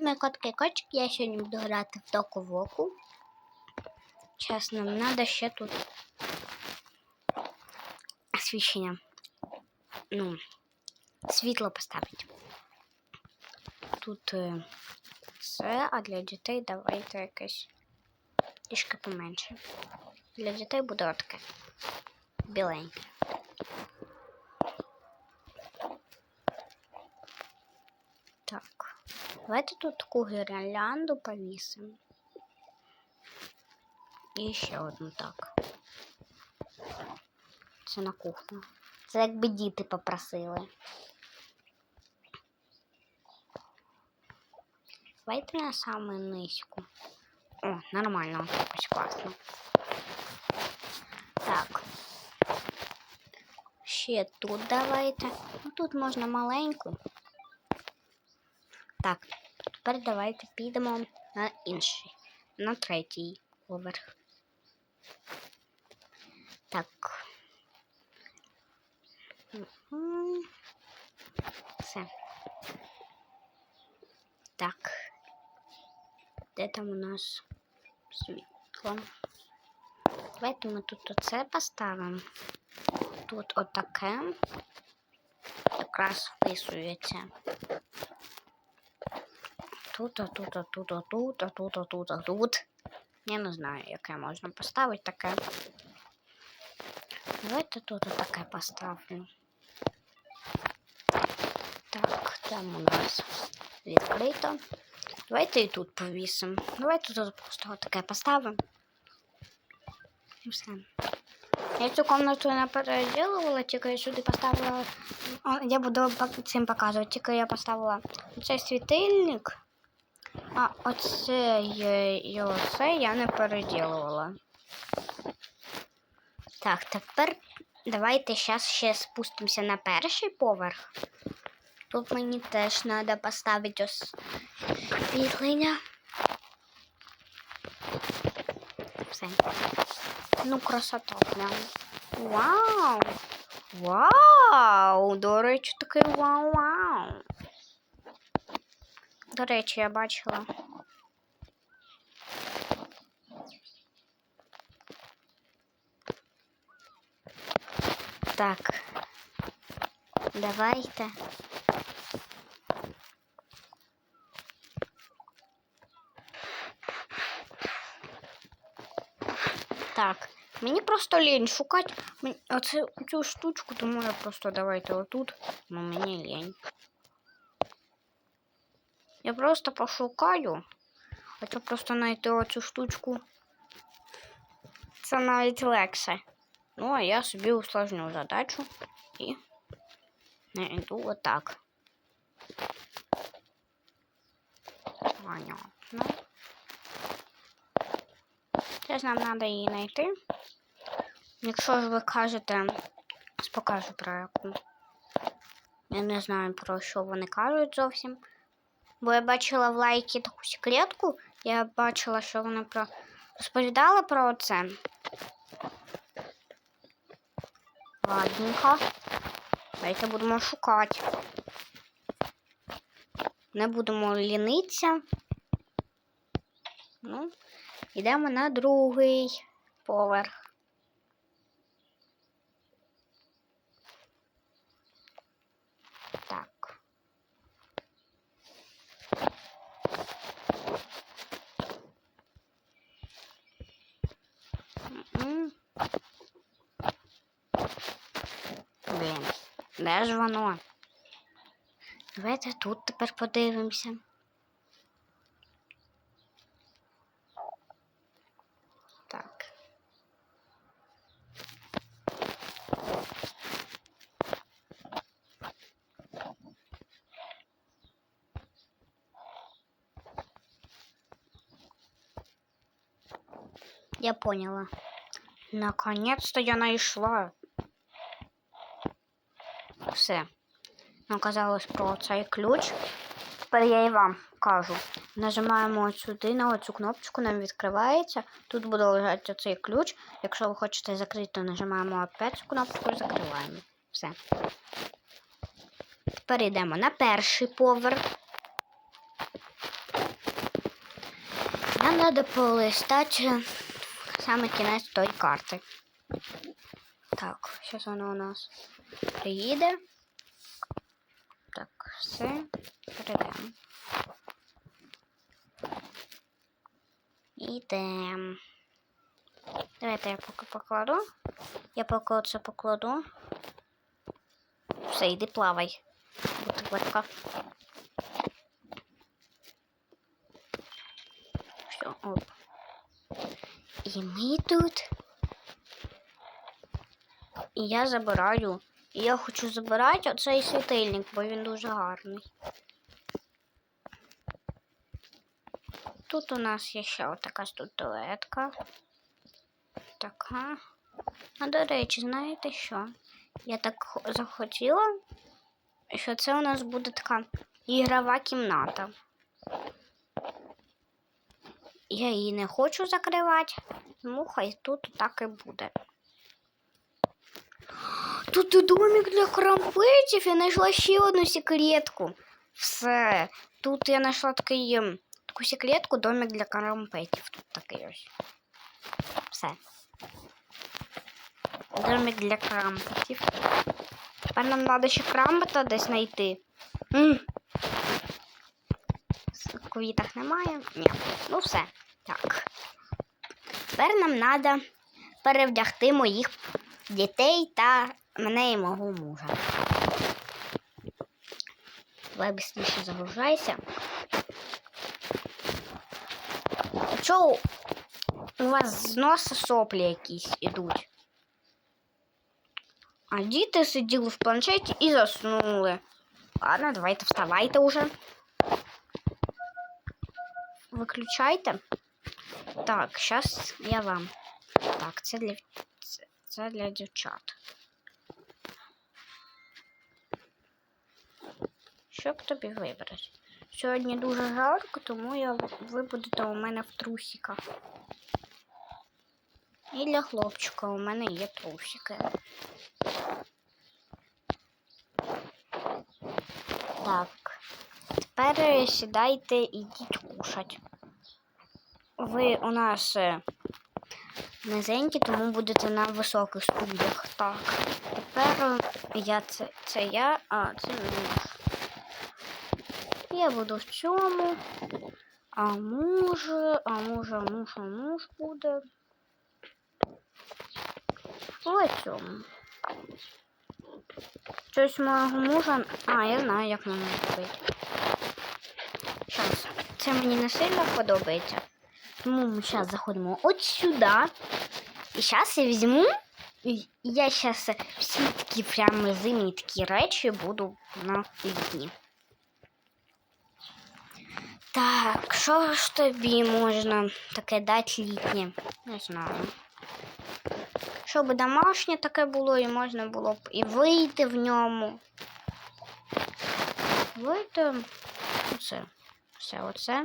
мої котки кочки. Я сьогодні буду грати в доку воку. Чесно, мені треба ще тут освіщення. Ну, світло поставити. Тут е, все, а для дітей давайте якесь трішки поменше. Для дітей буде таке біленьке. Так, давайте тут таку гірлянду повісимо. І ще одну так. Це на кухню. Це якби діти попросили. Давайте на саму низьку. О, нормально, ось класно. Так. Ще тут давайте. Ну, тут можна маленьку. Так, тепер давайте підемо на інший, на третій поверх. Так. Мгм. Все. Так. Де там у нас світло? Давайте ми тут оце поставимо. Тут отаке. Якраз вписується. Тут, а тут, а тут, а тут, а тут, а тут, а тут. Я не знаю, яке можна поставити таке. Давайте тут таке поставлю. Так, там у нас відкрито. Давайте і тут повісимо. Давайте тут просто таке поставимо. І все. Я цю комнату не переділувала, тільки я сюди поставила. Я буду цим показувати, тільки я поставила цей світильник. А оце і оце я не переділувала. Так, тепер давайте зараз ще спустимося на перший поверх. Тут мені теж треба поставити освітлення. Все. Ну, красота прям. Вау! Вау! До речі, такий вау-вау. До речі, я бачила. Так. Давайте. Так. Мені просто лінь шукати Мені- оце, цю штучку, тому я просто давайте отут, ну мені лінь. Я просто пошукаю. То просто знайти оцю штучку. Це навіть легше. Ну, а я собі усложню задачу і знайду отак. Понятно. Зараз нам треба її знайти. Якщо ж ви кажете, покажу про яку. Я не знаю, про що вони кажуть зовсім. Бо я бачила в лайкі таку секретку, я бачила, що вони про розповідали про це. Ладненько. Давайте будемо шукати. Не будемо лінитися. Ну, йдемо на другий поверх. Так. М-м. Блін, де ж воно? Давайте тут тепер подивимося. Так. Я поняла. Наконец-то я знайшла. Все. Оказалось про цей ключ. Тепер я і вам кажу. Нажимаємо от сюди на оцю кнопочку, нам відкривається. Тут буде лежати цей ключ. Якщо ви хочете закрити, то нажимаємо опять цю кнопочку і закриваємо. Все. Тепер йдемо на перший поверх. Нам треба полистати саме кінець тої карти. Так, зараз воно у нас приїде. Так, все, перейдемо. Ідемо. Давайте я поки покладу. Я поки це покладу. Все, йди плавай. Будь легка. Все, оп. І ми тут. І я забираю. І я хочу забирати оцей світильник, бо він дуже гарний. Тут у нас є ще отака статуетка. Така. А до речі, знаєте що? Я так захотіла, що це у нас буде така ігрова кімната. Я її не хочу закривати, тому хай тут так і буде. Тут і домик для крампетів. Я знайшла ще одну секретку. Все. Тут я знайшла такий, ем, таку секретку, домик для крампетів. Тут такий ось. Все. Домик для крампетів. Тепер нам треба ще крампета десь знайти. М. квітах немає? Ні. Ну все. Так. Тепер нам треба перевдягти моїх дітей та мене і мого мужа. Давай быстріше загружайся. Чого у вас з носа соплі якісь ідуть? А діти сиділи в планшеті і заснули. Ладно, давайте вставайте уже. Виключайте. Так, зараз я вам. Так, це для, це, це для дівчат. Що б тобі вибрати? Сьогодні дуже жарко, тому я, ви будете у мене в трусиках. І для хлопчика у мене є трусики. Так. Тепер сідайте і йдіть кушать. Ви у нас е, низенькі, тому будете на високих стульях. Так. Тепер е, я це, це я, а це муж. Я буду в цьому. А муж, а муж, а муж, а муж буде. В цьому. Щось мого мужа. А, я знаю, як воно робити. Щас. Це мені не сильно подобається. Тому ми зараз заходимо от сюди. І зараз я візьму. І я зараз всі такі прямо зимні такі речі буду на вікні. Так, що ж тобі можна таке дати літнє? Не знаю. Щоб домашнє таке було, і можна було б і вийти в ньому. Вийти. Оце. Все оце.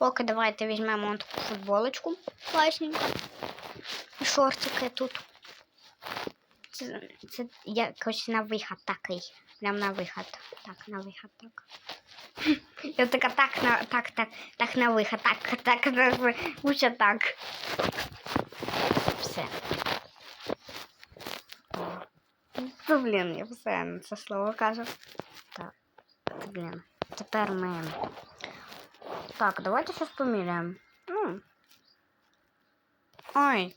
Поки давайте візьмемо таку футболочку класненьку. І шортики тут. Це, це якось на виход такий. Прям на виход. Так, на виход, так. Я така так на так, так, так на виход. Так, так, так, лучше так. Все. Ну, блін, я постійно це слово кажу. Так, блін. Тепер ми. Так, давайте щось поміряємо. Ну. Ой,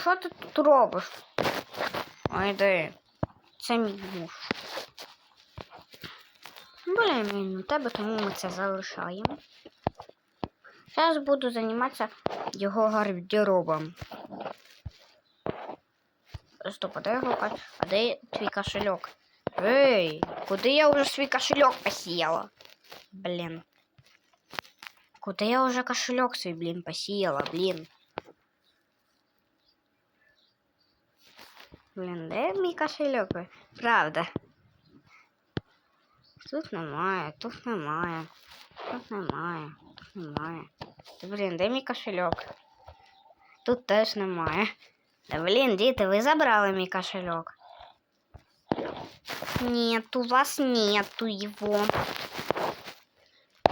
що ти тут робиш? Ой, де? Це мій муж. Блін, він тебе, тому ми це залишаємо. Зараз буду займатися його гардеробом. Стоп, а де його А де твій кошельок? Ей, куди я вже свій кошельок посіяла? Блін. Куди я вже кошельок свій, блін, посіяла, блін. Блін, де мій кошельок? Правда. Тут немає, тут немає. Тут немає, тут немає. Та, блін, де мій кошельок? Тут теж немає. Та блін, діти, ви забрали мій кошельок. Нет, у вас нету его.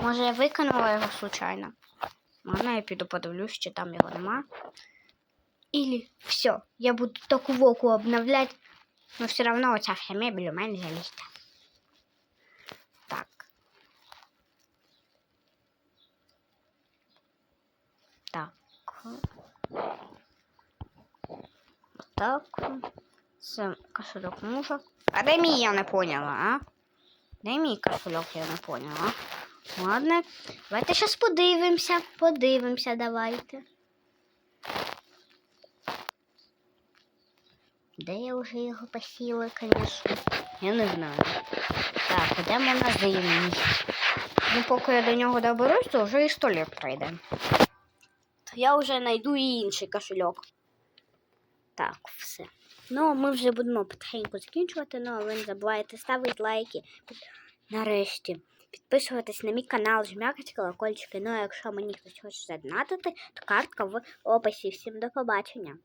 Може, я викинула його случайно? Можна я піду подивлюсь, чи там його нема. Или все, я буду таку воку обновлять, но все равно оця вся мебель у мене залізьте. Так. Так. Так. Це кошелек мужа. А де мій, я не поняла, а? Де мій кошелек, я не поняла. Ладно, давайте зараз подивимося. Подивимося, давайте. Де я вже його посіла, звісно. Я не знаю. Так, де магазин мій? Ну, поки я до нього доберусь, то вже і сто літ пройде. То я вже знайду і інший кошельок. Так, все. Ну, ми вже будемо потихеньку закінчувати, ну, а не забувайте ставити лайки. Нарешті. Підписуватись на мій канал, жмякати колокольчики. Ну, а якщо мені хтось хоче задонатити, то картка в описі. Всім до побачення.